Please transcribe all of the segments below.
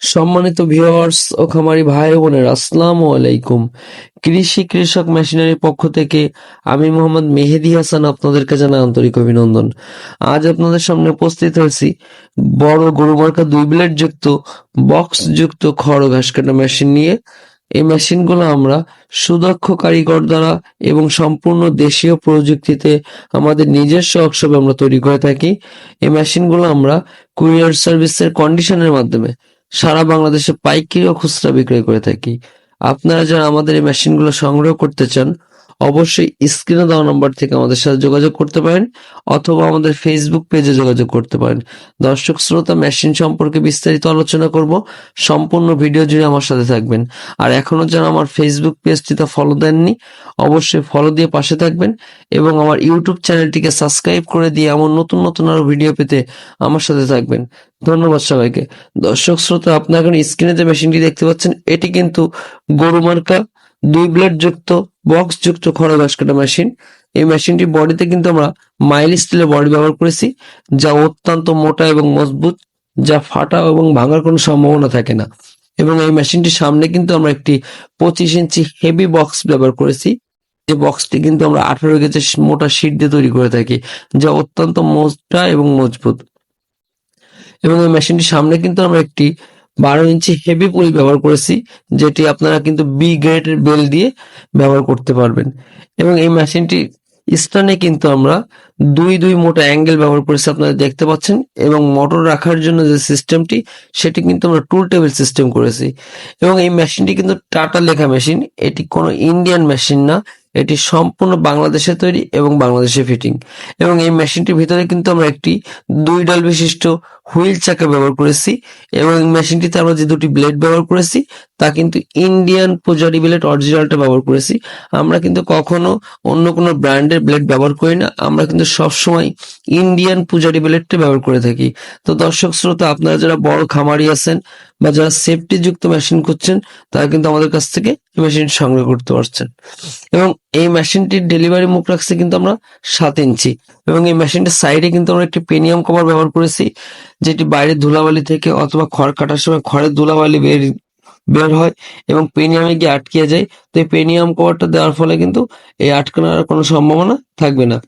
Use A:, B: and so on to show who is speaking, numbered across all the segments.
A: সম্মানিত ভিউয়ার্স ও খামারি ভাই বোনের, আসসালামু আলাইকুম। কৃষি কৃষক মেশিনারির পক্ষ থেকে আমি মোহাম্মদ মেহেদি হাসান আপনাদেরকে জানাই আন্তরিক অভিনন্দন। আজ আপনাদের সামনে উপস্থিত হয়েছি বড় গরু মার্কা দুই ব্লেড যুক্ত বক্স যুক্ত খড় ঘাস কাটা মেশিন নিয়ে। এই মেশিনগুলো আমরা সুদক্ষ কারিগর দ্বারা এবং সম্পূর্ণ দেশীয় প্রযুক্তিতে আমাদের নিজস্ব ওয়ার্কশপে আমরা তৈরি করে থাকি। এই মেশিনগুলো আমরা কুরিয়ার সার্ভিসের কন্ডিশনের মাধ্যমে সারা বাংলাদেশে পাইকারি ও খুচরা বিক্রয় করে থাকি। আপনারা যারা আমাদের এই মেশিনগুলো সংগ্রহ করতে চান, অবশ্যই স্ক্রিনে দেওয়া নম্বর থেকে আমাদের সাথে যোগাযোগ করতে পারেন অথবা আমাদের ফেসবুক পেজে যোগাযোগ করতে পারেন। দর্শক শ্রোতা, মেশিন সম্পর্কে বিস্তারিত আলোচনা করব, সম্পূর্ণ ভিডিও জুড়ে আমার সাথে থাকবেন। আর এখনও যারা আমার ফেসবুক পেজটিতে ফলো দেননি, অবশ্যই ফলো দিয়ে পাশে থাকবেন এবং আমার ইউটিউব চ্যানেলটিকে সাবস্ক্রাইব করে দিয়ে এমন নতুন নতুন আরও ভিডিও পেতে আমার সাথে থাকবেন। ধন্যবাদ সবাইকে। দর্শক শ্রোতা আপনার এখন স্ক্রিনে যে মেশিনটি দেখতে পাচ্ছেন, এটি কিন্তু গরু মার্কা, দুই ব্লেড যুক্ত বক্স যুক্ত খড় ঘাস কাটা মেশিন এই মেশিনটি বডিতে কিন্তু আমরা মাইল স্টিলের বডি ব্যবহার করেছি, যা অত্যন্ত মোটা এবং মজবুত, যা ফাটা এবং ভাঙার কোনো সম্ভাবনা থাকে না। এবং এই মেশিনটির সামনে কিন্তু আমরা একটি পঁচিশ ইঞ্চি হেভি বক্স ব্যবহার করেছি। যে বক্সটি কিন্তু আমরা আঠারো গেজের মোটা শিট দিয়ে তৈরি করে থাকি, যা অত্যন্ত মোটা এবং মজবুত। এবং এই মেশিনটির সামনে কিন্তু আমরা একটি বারো ইঞ্চি হেভি পুলি ব্যবহার করেছি, যেটি আপনারা কিন্তু বি গ্রেডের বেল দিয়ে ব্যবহার করতে পারবেন। এবং এই মেশিনটি স্টানে কিন্তু আমরা দুই দুই মোটা অ্যাঙ্গেল ব্যবহার করেছি, আপনারা দেখতে পাচ্ছেন। এবং মোটর রাখার জন্য যে সিস্টেমটি সেটি কিন্তু আমরা টুল টেবিল সিস্টেম করেছি। এবং এই মেশিনটি কিন্তু টাটা লেখা মেশিন এটি কোনো ইন্ডিয়ান মেশিন না। এটি সম্পূর্ণ বাংলাদেশে তৈরি এবং বাংলাদেশে ফিটিং এবং এই মেশিনটির ভিতরে কিন্তু আমরা একটি দুই ডাল বিশিষ্ট হুইল চাকা ব্যবহার করেছি এবং মেশিনটিতে আমরা যে দুটি ব্লেড ব্যবহার করেছি, তা কিন্তু ইন্ডিয়ান পূজারি ব্লেড অরিজিনালটা ব্যবহার করেছি। আমরা কিন্তু কখনো অন্য কোনো ব্র্যান্ডের ব্লেড ব্যবহার করি না। আমরা কিন্তু সবসময় ইন্ডিয়ান পূজারি ব্লেডটা ব্যবহার করে থাকি। তো দর্শক শ্রোতা, আপনারা যারা বড় খামারি আছেন বা যারা সেফটি যুক্ত মেশিন করছেন তারা কিন্তু আমাদের কাছ থেকে মেশিন সংগ্রহ করতে পারছেন। এবং এই মেশিনটির ডেলিভারি মুখ রাখছে কিন্তু আমরা সাত ইঞ্চি। এবং এই মেশিনটির সাইডে কিন্তু আমরা একটি পেনিয়াম কভার ব্যবহার করেছি, যেটি বাইরের ধুলাবালি থেকে অথবা খড় কাটার সময় খড়ের ধুলাবালি বের বের হয় এবং পেনিয়ামে গিয়ে আটকে যায়। তো এই পেনিয়াম কভারটা দেওয়ার ফলে কিন্তু এই আটকানোর কোনো সম্ভাবনা থাকবে না।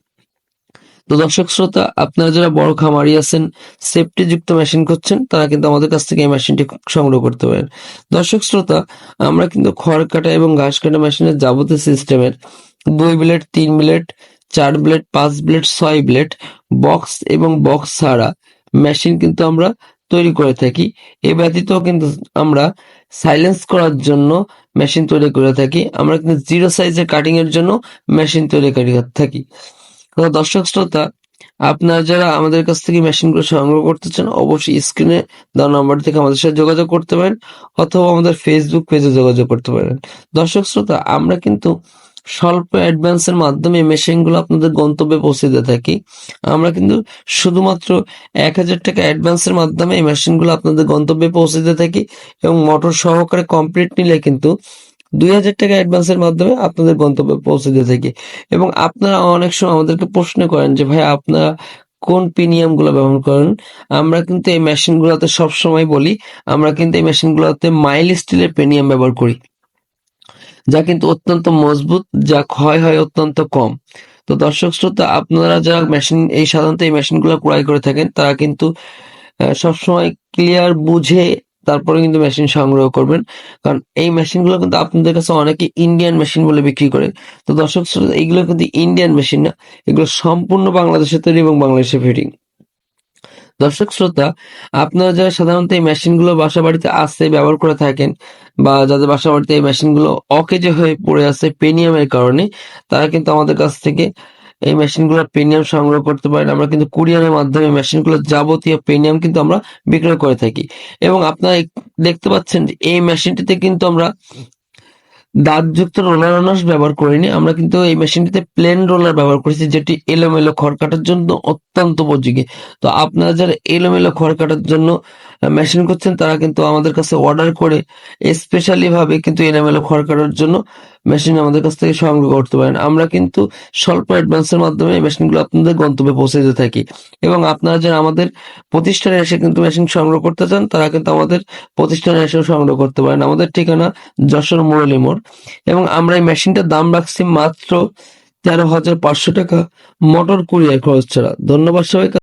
A: তো দর্শক শ্রোতা, আপনারা যারা বড় খামারি আছেন সেফটি যুক্ত মেশিন করছেন তারা কিন্তু আমাদের কাছ থেকে এই মেশিনটি সংগ্রহ করতে পারেন। দর্শক শ্রোতা, আমরা কিন্তু খড় কাটা এবং ঘাস কাটা মেশিনের যাবতীয় সিস্টেমের দুই ব্লেড, তিন ব্লেড, চার ব্লেড, পাঁচ ব্লেড, ছয় ব্লেড, বক্স এবং বক্স ছাড়া মেশিন কিন্তু আমরা তৈরি করে থাকি। এ ব্যতীত কিন্তু আমরা সাইলেন্স করার জন্য মেশিন তৈরি করে থাকি। আমরা কিন্তু জিরো সাইজের কাটিং এর জন্য মেশিন তৈরি করে থাকি। দর্শক শ্রোতা, আপনারা যারা আমাদের কাছ থেকে মেশিনগুলো সংগ্রহ করতে চান, অবশ্যই স্ক্রিনে দেওয়া নাম্বার থেকে আমাদের সাথে যোগাযোগ করতে পারেন অথবা আমাদের ফেসবুক পেজে যোগাযোগ করতে পারেন। দর্শক শ্রোতা, আমরা কিন্তু স্বল্প অ্যাডভান্সের মাধ্যমে মেশিনগুলো আপনাদের গন্তব্যে পৌঁছে দিয়ে থাকি। আমরা কিন্তু শুধুমাত্র এক হাজার টাকা অ্যাডভান্সের মাধ্যমে এই মেশিনগুলো আপনাদের গন্তব্যে পৌঁছে দিয়ে থাকি এবং মোটর সহকারে কমপ্লিট নিলে কিন্তু দুই হাজার টাকা অ্যাডভান্সের মাধ্যমে আপনাদের গন্তব্যে পৌঁছে দিয়ে থাকি। এবং আপনারা অনেক সময় আমাদেরকে প্রশ্ন করেন যে, ভাই, আপনারা কোন প্রিমিয়ামগুলো ব্যবহার করেন? আমরা কিন্তু এই মেশিন গুলোতে সবসময় বলি, আমরা কিন্তু এই মেশিন গুলোতে মাইল স্টিলের প্রিমিয়াম ব্যবহার করি। যা কিন্তু অত্যন্ত মজবুত, যা ক্ষয় হয় অত্যন্ত কম। তো দর্শক শ্রোতা, আপনারা যারা মেশিন এই সাধারণত এই মেশিনগুলো ক্রয় করে থাকেন, তারা কিন্তু সবসময় ক্লিয়ার বুঝে তারপরে কিন্তু মেশিন সংগ্রহ করবেন। কারণ এই মেশিনগুলো কিন্তু আপনাদের কাছে অনেকে ইন্ডিয়ান মেশিন বলে বিক্রি করে। তো দর্শক শ্রোতা এইগুলো কিন্তু ইন্ডিয়ান মেশিন না, এগুলো সম্পূর্ণ বাংলাদেশে তৈরি এবং বাংলাদেশে ফিটিং। দর্শক শ্রোতা, আপনারা যারা সাধারণত এই মেশিনগুলো বাসা বাড়িতে আসে ব্যবহার করে থাকেন, বা যাদের বাসা বাড়িতে এই মেশিনগুলো অকেজে হয়ে পড়ে আছে, পেনিয়ামের কারণে, তারা কিন্তু আমাদের কাছ থেকে এই মেশিনগুলোর প্রিমিয়াম সংগ্রহ করতে পারেন। আমরা কিন্তু কুরিয়ারের মাধ্যমে মেশিনগুলোর যাবতীয় প্রিমিয়াম কিন্তু আমরা বিক্রয় করে থাকি। এবং আপনারা দেখতে পাচ্ছেন যে এই মেশিনটিতে কিন্তু আমরা দাঁতযুক্ত রোলার অনার্স ব্যবহার করিনি। আমরা কিন্তু এই মেশিনটিতে প্লেন রোলার ব্যবহার করেছি, যেটি এলোমেলো খড় কাটার জন্য অত্যন্ত উপযোগী। তো আপনারা যারা এলোমেলো খড় কাটার জন্য মেশিন করছেন, তারা কিন্তু আমাদের কাছে অর্ডার করে স্পেশালি ভাবে কিন্তু এনামেল খড় কাটার জন্য মেশিন আমাদের কাছ থেকে সংগ্রহ করতে পারেন। আমরা কিন্তু স্বল্প অ্যাডভান্সের মাধ্যমে এই মেশিনগুলো আপনাদের গন্তব্যে পৌঁছে দিতে থাকি। এবং আপনারা যারা আমাদের প্রতিষ্ঠানে এসে কিন্তু মেশিন সংগ্রহ করতে চান, তারা কিন্তু আমাদের প্রতিষ্ঠানে এসেও সংগ্রহ করতে পারেন। আমাদের ঠিকানা যশোর মুরলী মোড়। এবং আমরা এই মেশিনটার দাম রাখছি মাত্র তেরো হাজার পাঁচশো টাকা, মোটর কুরিয়ার খরচ ছাড়া। ধন্যবাদ সবাইকে।